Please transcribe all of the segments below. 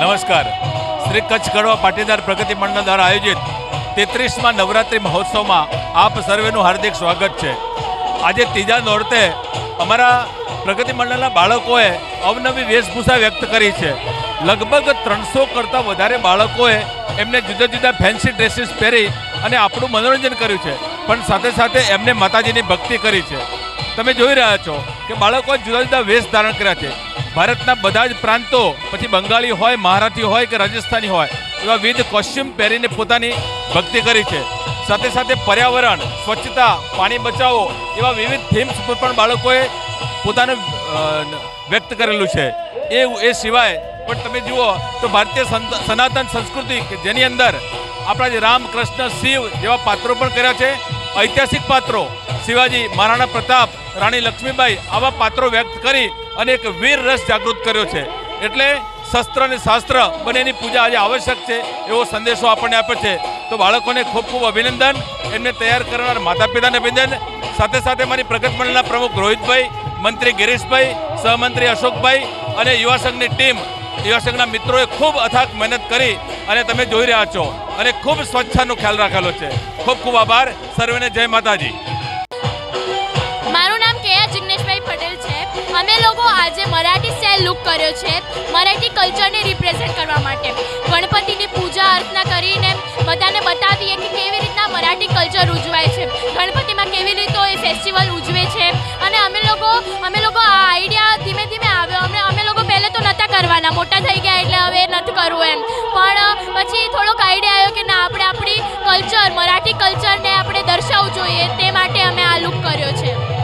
નમસ્કાર. શ્રી કચ્છ કડવા પાટીદાર પ્રગતિ મંડળ દ્વારા આયોજિત તેત્રીસમાં નવરાત્રિ મહોત્સવમાં આપ સર્વેનું હાર્દિક સ્વાગત છે. આજે ત્રીજા નોરતે અમારા પ્રગતિ મંડળના બાળકોએ અવનવી વેશભૂષા વ્યક્ત કરી છે. લગભગ ત્રણસો કરતાં વધારે બાળકોએ એમને જુદા જુદા ફેન્સી ડ્રેસીસ પહેરી અને આપણું મનોરંજન કર્યું છે. પણ સાથે સાથે એમને માતાજીની ભક્તિ કરી છે. તમે જોઈ રહ્યા છો કે બાળકોએ જુદા જુદા વેશ ધારણ કર્યા છે. ભારતના બધા જ પ્રાંતો, પછી બંગાળી હોય મહારાઠી હોય કે રાજસ્થાની હોય, એવા વિવિધ કોસ્ચ્યુમ પહેરીને પોતાની ભક્તિ કરી છે. સાથે સાથે પર્યાવરણ, સ્વચ્છતા, પાણી બચાવો એવા વિવિધ થીમ્સ પર પણ બાળકોએ પોતાનું વ્યક્ત કરેલું છે. એ એ સિવાય પણ તમે જુઓ તો ભારતીય સનાતન સંસ્કૃતિ કે જેની અંદર આપણા જે રામ કૃષ્ણ શિવ જેવા પાત્રો પણ કર્યા છે, ઐતિહાસિક પાત્રો શિવાજી, મહારાણા પ્રતાપ, રાણી લક્ષ્મીબાઈ આવા પાત્રો વ્યક્ત કરી અને એક વીર રસ જાગૃત કર્યો છે. એટલે શસ્ત્ર અને શાસ્ત્ર બંનેની પૂજા આજે આવશ્યક છે એવો સંદેશો આપણને આપે છે. તો બાળકોને ખૂબ ખૂબ અભિનંદન. એમને તૈયાર કરનાર માતા પિતાને અભિનંદન. સાથે સાથે મારી પ્રગત મંડળના પ્રમુખ રોહિતભાઈ, મંત્રી ગિરીશભાઈ, સહમંત્રી અશોકભાઈ અને યુવા સંઘની ટીમ. યુવા સંઘના મિત્રોએ ખૂબ અથાક મહેનત કરી અને તમે જોઈ રહ્યા છો. અને ખૂબ સ્વચ્છતાનો ખ્યાલ રાખેલો છે. ખૂબ ખૂબ આભાર. સર્વેને જય માતાજી. આજે મરાઠી સ્ટાઇલ લુક કર્યો છે. મરાઠી કલ્ચરને રિપ્રેઝેન્ટ કરવા માટે. ગણપતિની પૂજા અર્ચના કરીને બધાને બતાવીએ કે કેવી રીતના મરાઠી કલ્ચર ઉજવાય છે. ગણપતિમાં કેવી રીતે એ ફેસ્ટિવલ ઉજવે છે. અને અમે લોકો અમે લોકો આ આઈડિયા ધીમે ધીમે આવ્યો. અમે અમે લોકો પહેલે તો નહોતા કરવાના. મોટા થઈ ગયા એટલે હવે નથી કરવું એમ. પણ પછી થોડોક આઈડિયા આવ્યો કે ના, આપણે આપણી કલ્ચર મરાઠી કલ્ચરને આપણે દર્શાવવું જોઈએ તે માટે અમે આ લુક કર્યો છે.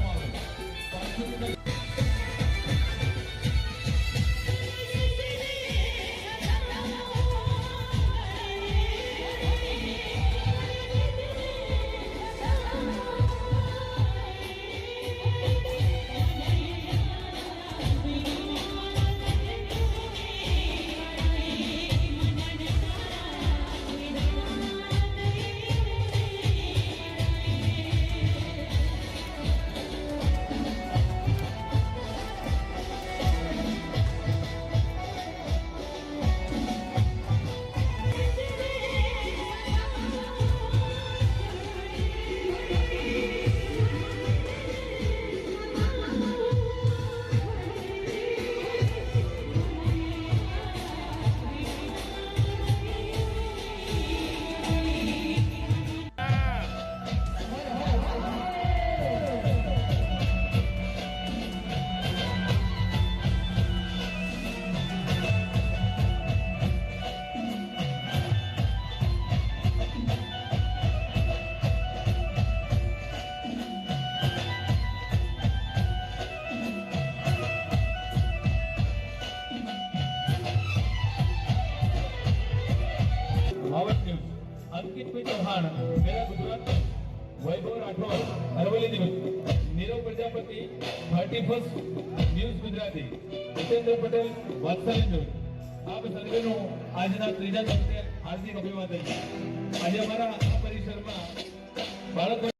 Ankitbhai Chauhan Mera Gujarat Vaibhav Rathod Aravalli Nirav Prajapati thirty first news Gujarati Jitendra Patel Vatsalya news આપ સર્વેનું આજના ત્રીજા દિવસે હાર્દિક અભિવાદન આજે અમારા આ પરિસરમાં બાળકો